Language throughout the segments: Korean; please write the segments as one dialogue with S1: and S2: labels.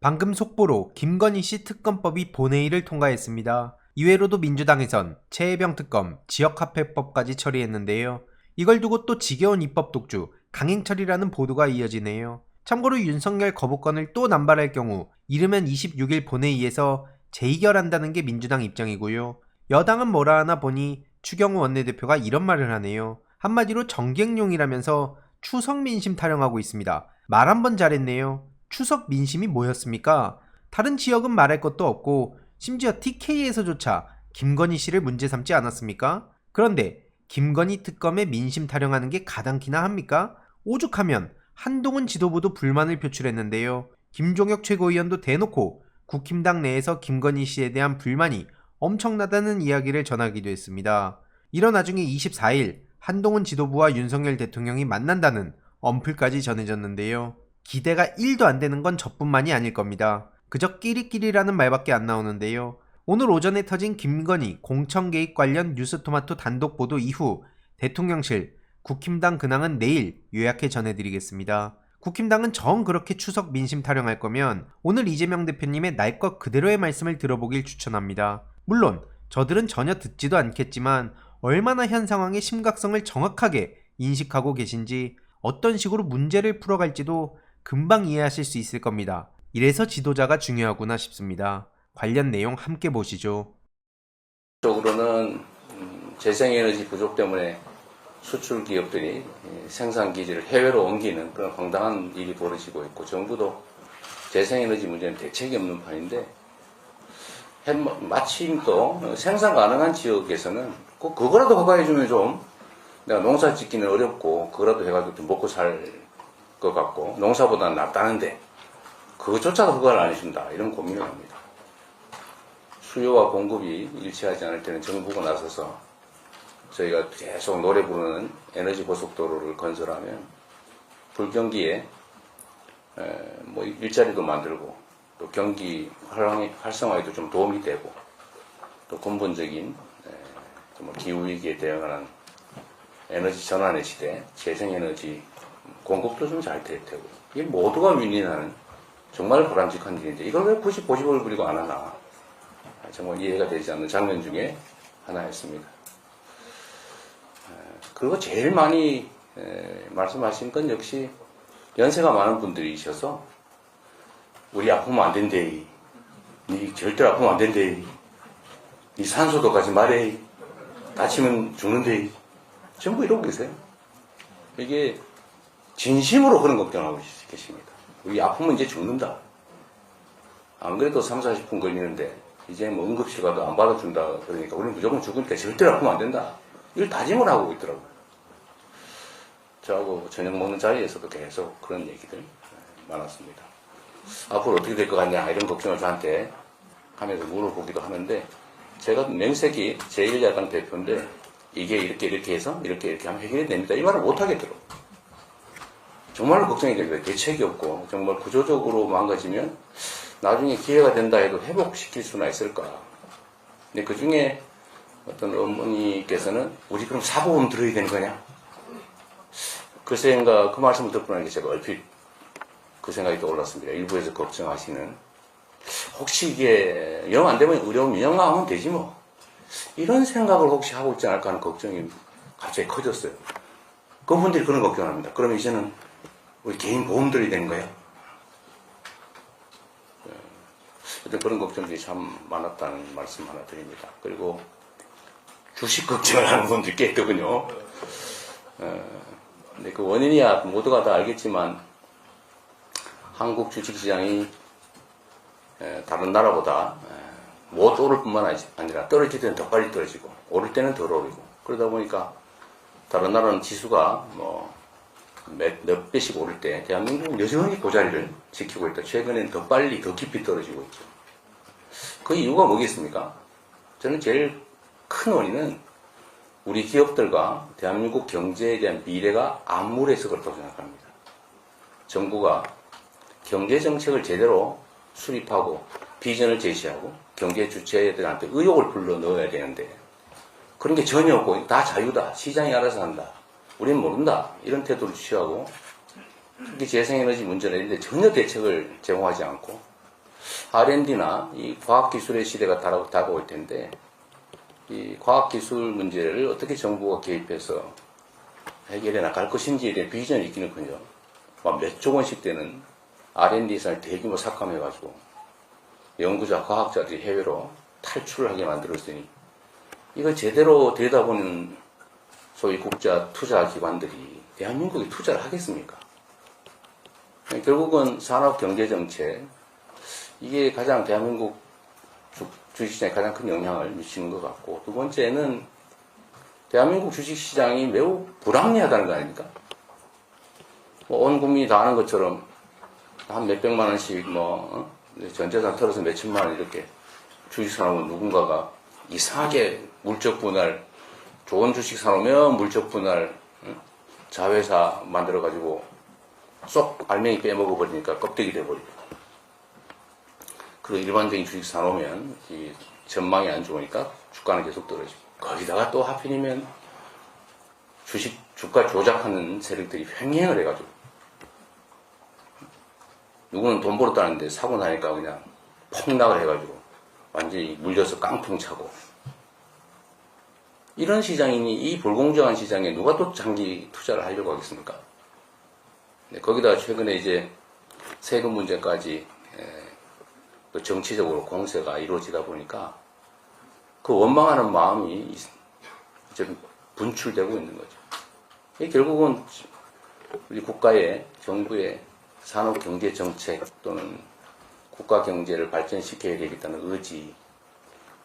S1: 방금 속보로 김건희 씨 특검법이 본회의를 통과했습니다. 이외로도 민주당에선 최혜병 특검, 지역화폐법까지 처리했는데요. 이걸 두고 또 지겨운 입법 독주, 강행처리라는 보도가 이어지네요. 참고로 윤석열 거부권을 또 남발할 경우 이르면 26일 본회의에서 재의결한다는 게 민주당 입장이고요. 여당은 뭐라 하나 보니 추경호 원내대표가 이런 말을 하네요. 한마디로 정객용이라면서 추석 민심 타령하고 있습니다. 말 한 번 잘했네요. 추석 민심이 뭐였습니까? 다른 지역은 말할 것도 없고 심지어 TK에서조차 김건희 씨를 문제 삼지 않았습니까? 그런데 김건희 특검에 민심 타령하는 게 가당키나 합니까? 오죽하면 한동훈 지도부도 불만을 표출했는데요. 김종혁 최고위원도 대놓고 국힘당 내에서 김건희 씨에 대한 불만이 엄청나다는 이야기를 전하기도 했습니다. 이런 와중에 24일 한동훈 지도부와 윤석열 대통령이 만난다는 엄플까지 전해졌는데요. 기대가 1도 안 되는 건 저뿐만이 아닐 겁니다. 그저 끼리끼리라는 말밖에 안 나오는데요. 오늘 오전에 터진 김건희 공천 개입 관련 뉴스토마토 단독 보도 이후 대통령실 국힘당 근황은 내일 요약해 전해드리겠습니다. 국힘당은 정 그렇게 추석 민심 타령할 거면 오늘 이재명 대표님의 날 것 그대로의 말씀을 들어보길 추천합니다. 물론 저들은 전혀 듣지도 않겠지만 얼마나 현 상황의 심각성을 정확하게 인식하고 계신지 어떤 식으로 문제를 풀어갈지도 금방 이해하실 수 있을 겁니다. 이래서 지도자가 중요하구나 싶습니다. 관련 내용 함께 보시죠.
S2: 적으로는 음, 재생에너지 부족 때문에 수출 기업들이 예, 생산 기지를 해외로 옮기는 그런 황당한 일이 벌어지고 있고 정부도 재생에너지 문제는 대책이 없는 판인데 해- 마침 또 생산 가능한 지역에서는 꼭 그거라도 허가해주면 좀 내가 농사 짓기는 어렵고 그거라도 해가지고 좀 먹고 살 것 같고 농사보다는 낫다는데 그것조차도 허가를 안 해준다 이런 고민을 합니다. 수요와 공급이 일치하지 않을 때는 정부가 나서서 저희가 계속 노래 부르는 에너지 고속도로를 건설하면 불경기에 에, 뭐 일자리도 만들고 또 경기 활성화에도 좀 도움이 되고 또 근본적인 에, 정말 기후 위기에 대응하는 에너지 전환의 시대, 재생에너지 공급도 좀 잘 될 테고 이게 모두가 윈윈하는 정말 바람직한 일인데 이걸 왜 굳이 고집을 부리고 안 하나 정말 이해가 되지 않는 장면 중에 하나였습니다. 에, 그리고 제일 많이 에, 말씀하신 건 역시 연세가 많은 분들이셔서 우리 아프면 안 된대. 니 절대로 아프면 안 된대. 니 산소도 가지 말해. 다치면 죽는데. 전부 이러고 계세요. 이게 진심으로 그런 걱정하고 계십니다. 우리 아프면 이제 죽는다. 안 그래도 3, 40분 걸리는데 이제 뭐 응급실 가도 안 받아준다 그러니까 우리는 무조건 죽으니까 절대로 아프면 안 된다. 이걸 다짐을 하고 있더라고요. 저하고 저녁 먹는 자리에서도 계속 그런 얘기들 많았습니다. 앞으로 어떻게 될 것 같냐 이런 걱정을 저한테 하면서 물어보기도 하는데 제가 명색이 제1야당 대표인데 이게 이렇게 이렇게 해서 이렇게 이렇게 하면 해결이 됩니다. 이 말을 못 하겠더라고요. 정말로 걱정이 됩니다. 대책이 없고 정말 구조적으로 망가지면 나중에 기회가 된다 해도 회복시킬 수나 있을까. 근데 그 중에 어떤 어머니께서는 우리 그럼 사보험 들어야 되는 거냐? 그 생각, 그 말씀을 듣고 나니까 제가 얼핏 그 생각이 떠올랐습니다. 일부에서 걱정하시는. 혹시 이게 영 안 되면 의료 민영화하면 되지 뭐. 이런 생각을 혹시 하고 있지 않을까 하는 걱정이 갑자기 커졌어요. 그분들이 그런 걱정을 합니다. 그러면 이제는 우리 개인 보험 들어야 되는 거예요? 어떤 그런 걱정들이 참 많았다는 말씀 하나 드립니다. 그리고 주식 걱정을 하는 분들이 꽤 있더군요. 어, 근데 그 원인이야 모두가 다 알겠지만 한국 주식시장이 에, 다른 나라보다 에, 못 오를 뿐만 아니- 아니라 떨어질 때는 더 빨리 떨어지고 오를 때는 덜 오르고 그러다 보니까 다른 나라는 지수가 뭐 몇, 몇 배씩 오를 때 대한민국은 여전히 그 자리를 지키고 있다. 최근에는 더 빨리 더 깊이 떨어지고 있죠. 그 이유가 뭐겠습니까? 저는 제일 큰 원인은 우리 기업들과 대한민국 경제에 대한 미래가 암울해서 그렇다고 생각합니다. 정부가 경제 정책을 제대로 수립하고 비전을 제시하고 경제 주체들한테 의욕을 불러 넣어야 되는데 그런 게 전혀 없고 다 자유다. 시장이 알아서 한다. 우리는 모른다. 이런 태도를 취하고 특히 재생에너지 문제는 이런 데 전혀 대책을 제공하지 않고 R&D나 이 과학기술의 시대가 다가올 텐데 이 과학기술 문제를 어떻게 정부가 개입해서 해결해 나갈 것인지에 대한 비전이 있기는커녕 몇조 원씩 되는 R&D 예산을 대규모 삭감해가지고 연구자, 과학자들이 해외로 탈출을 하게 만들었으니 이걸 제대로 들여다보는 소위 국자 투자 기관들이 대한민국에 투자를 하겠습니까? 결국은 산업 경제 정책 이게 가장 대한민국 주, 주식시장에 가장 큰 영향을 미치는 것 같고 두 번째는 대한민국 주식시장이 매우 불합리하다는 거 아닙니까? 뭐 온 국민이 다 아는 것처럼 한 몇백만 원씩 뭐 어? 전재산 털어서 몇천만 원 이렇게 주식 사놓으면 누군가가 이상하게 물적 분할 좋은 주식 사놓으면 물적 분할 응? 자회사 만들어 가지고 쏙 알맹이 빼먹어 버리니까 껍데기 돼 버리고. 그리고 일반적인 주식 사놓으면 이 전망이 안 좋으니까 주가는 계속 떨어지고. 거기다가 또 하필이면 주식 주가 조작하는 세력들이 횡행을 해가지고. 누구는 돈 벌었다는데 사고 나니까 그냥 폭락을 해가지고 완전히 물려서 깡통 차고 이런 시장이니 이 불공정한 시장에 누가 또 장기 투자를 하려고 하겠습니까? 네, 거기다 최근에 이제 세금 문제까지 에, 또 정치적으로 공세가 이루어지다 보니까 그 원망하는 마음이 이제 분출되고 있는 거죠. 결국은 우리 국가의 정부의 산업 경제 정책 또는 국가 경제를 발전시켜야 되겠다는 의지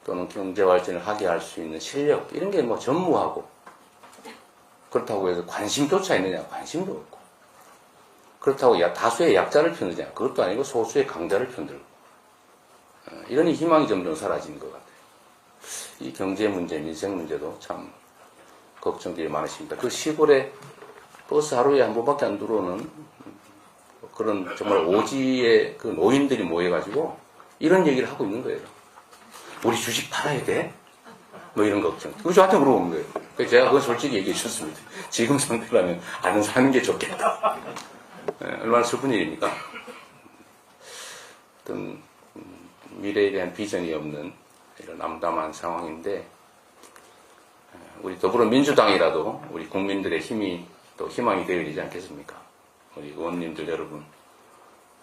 S2: 또는 경제 발전을 하게 할 수 있는 실력 이런 게 뭐 전무하고 그렇다고 해서 관심조차 있느냐 관심도 없고 그렇다고 야- 다수의 약자를 편드냐 그것도 아니고 소수의 강자를 편들고 어, 이러니 희망이 점점 사라지는 것 같아요. 이 경제 문제, 민생 문제도 참 걱정들이 많으십니다. 그 시골에 버스 하루에 한 번밖에 안 들어오는 그런 정말 오지의 그 노인들이 모여가지고 이런 얘기를 하고 있는 거예요. 우리 주식 팔아야 돼? 뭐 이런 걱정. 그거 저한테 물어보는 거예요. 그래서 제가 그건 솔직히 얘기해 줬습니다. 지금 상태라면 안 사는 게 좋겠다. 예, 얼마나 슬픈 일입니까? 어떤 음, 미래에 대한 비전이 없는 이런 암담한 상황인데 예, 우리 더불어민주당이라도 우리 국민들의 힘이 또 희망이 되어야 되지 않겠습니까? 우리 의원님들 여러분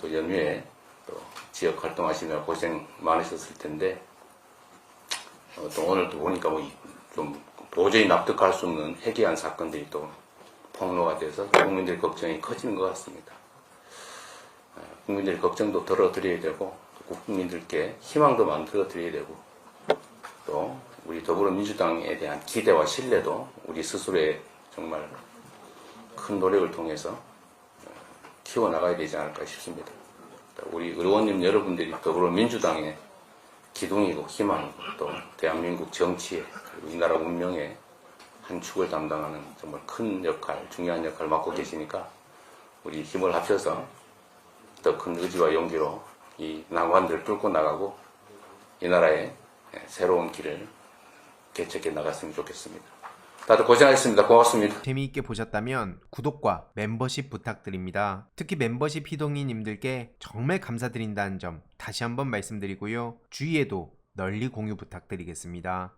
S2: 또 연휴에 또 지역 활동하시느라 고생 많으셨을 텐데 오늘 또 보니까 뭐좀 도저히 납득할 수 없는 해괴한 사건들이 또 폭로가 돼서 국민들 걱정이 커지는 것 같습니다. 어, 국민들 걱정도 덜어드려야 되고 또 국민들께 희망도 만들어 드려야 되고 또 우리 더불어민주당에 대한 기대와 신뢰도 우리 스스로의 정말 큰 노력을 통해서 어, 키워나가야 되지 않을까 싶습니다. 우리 의원님 여러분들이 더불어민주당의 기둥이고 희망이고 또 대한민국 정치에 그리고 이 나라 운명에 한 축을 담당하는 정말 큰 역할, 중요한 역할을 맡고 계시니까 우리 힘을 합쳐서 더 큰 의지와 용기로 이 난관들을 뚫고 나가고 이 나라의 새로운 길을 개척해 나갔으면 좋겠습니다. 다들 고생하셨습니다. 고맙습니다.
S1: 재미있게 보셨다면 구독과 멤버십 부탁드립니다. 특히 멤버십 희동이님들께 정말 감사드린다는 점 다시 한번 말씀드리고요. 주위에도 널리 공유 부탁드리겠습니다.